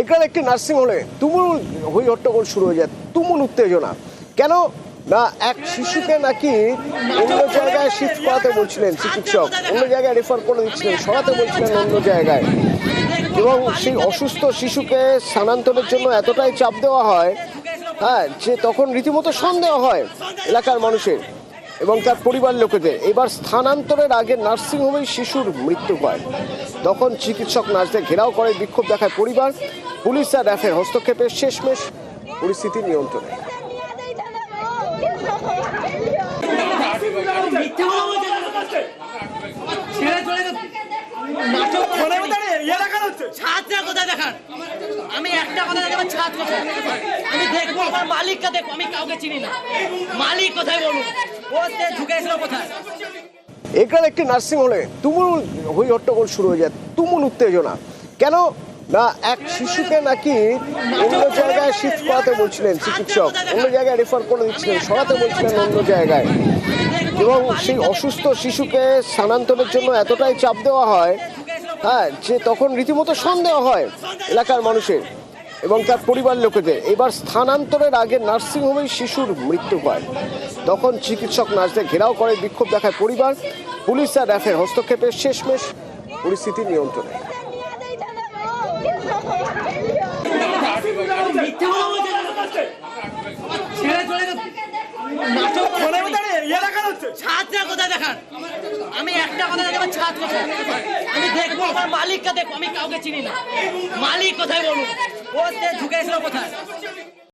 এখানে একটি নার্সিং হোমে তুমুল হই হট্টগোল শুরু হয়ে যায়, তুমুল উত্তেজনা। কেন? না, এক শিশুকে নাকি অন্য জায়গায় শিফট করাতে বলছিলেন চিকিৎসক, অন্য জায়গায় রেফার করে দিচ্ছিলেন, সরাতে বলছিলেন অন্য জায়গায়। এবং সেই অসুস্থ শিশুকে স্থানান্তরের জন্য এতটাই চাপ দেওয়া হয় হ্যাঁ যে তখন রীতিমতো সন্দেহ হয় এলাকার মানুষের। এবং তার পরিবার লোকেদের। এবার স্থানান্তরের আগে নার্সিংহোমেই শিশুর মৃত্যু হয়। তখন চিকিৎসক নার্সদের ঘেরাও করে, বিক্ষোভ দেখায় পরিবার। পুলিশ আর র্যাফের হস্তক্ষেপে শেষমেশ পরিস্থিতি নিয়ন্ত্রণে। কথা ছাত্রা আমি একটা কথা দেখাবো ছাদ কোথায় আমি দেখব, আমার মালিককে দেখব, আমি কাউকে চিনি না। মালিক কোথায় বলুন? ও কোথায়? এখানে একটি নার্সিং হোমে তুমুল হই হট্টগোল শুরু হয়ে যায়, তুমুল উত্তেজনা। কেন? না, এক শিশুকে নাকি অন্য জায়গায় শিফট করাতে বলছিলেন চিকিৎসক, অন্য জায়গায় রেফার করে দিচ্ছিলেন, সরাতে বলছিলেন অন্য জায়গায়। এবং সেই অসুস্থ শিশুকে স্থানান্তরের জন্য এতটাই চাপ দেওয়া হয় হ্যাঁ যে তখন রীতিমতো সন্দেহ হয় এলাকার মানুষের। এবং তার পরিবার লোকেদের। এবার স্থানান্তরের আগে নার্সিংহোমেই শিশুর মৃত্যু হয়। তখন চিকিৎসক নার্সদের ঘেরাও করে, বিক্ষোভ দেখায় পরিবার। পুলিশ আর র্যাফের হস্তক্ষেপে শেষমেশ পরিস্থিতি নিয়ন্ত্রণে। দেখা ছাত্রা আমি একটা কথা দেখাবো কোথায় আমি দেখব আমার মালিককে দেখব আমি কাউকে চিনি না। মালিক কোথায় বলুন ও ঢুকে এসলো কোথায়?